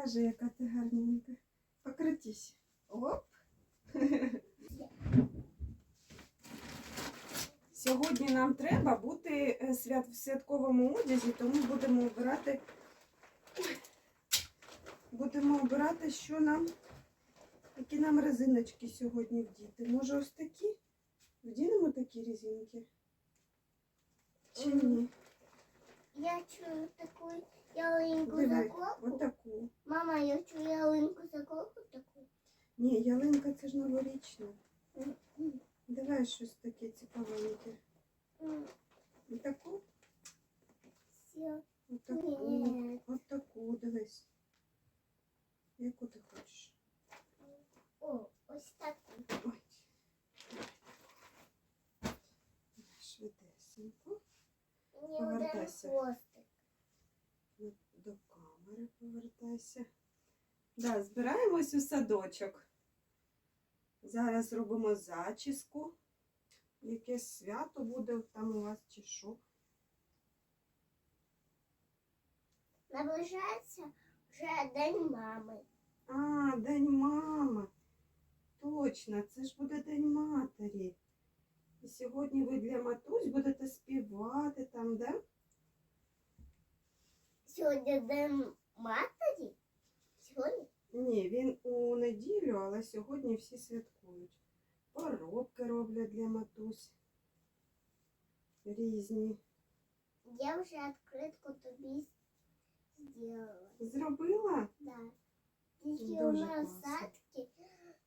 Покажи, яка ти гарненька. Покрутись. Оп. Сьогодні нам треба бути е, свят... в святковому одязі, тому будемо обирати. Будемо обирати, що нам, які нам резиночки сьогодні вдіти. Може, ось такі? Вдінемо такі резинки? Чи ні? Я чую таку ялинку Диви, заколку. отаку. Мама, я чую ялинку заколку таку. Ні, ялинка це ж новорічна. Давай щось таке цікавеньке. І отаку, Ні. отаку, дивись. Яку ти хочеш? О, ось так. Ой. Швидесенько. Повертайся. хвостик. До камери повертайся. Да, збираємось у садочок. Зараз робимо зачіску. Якесь свято буде там у вас чи що. Наближається вже день мами. А, День мами. Точно, це ж буде День матері. І сьогодні ви для матусь будете співати там, да? Сьогодні день матері. Сьогодні? Ні, він у неділю, але сьогодні всі святкують. Поробки роблять для матусь. Різні. Я вже відкритку тобі зробила. Зробила? Да. Тільки у нас садки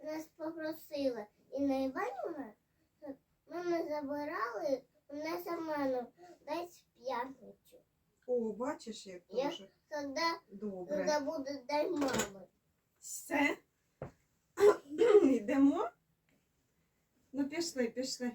нас попросили. О, бачиш, як Я- дуже Тоді, добре. тоді буде день мами. Все. Йдемо. Ну, пішли, пішли.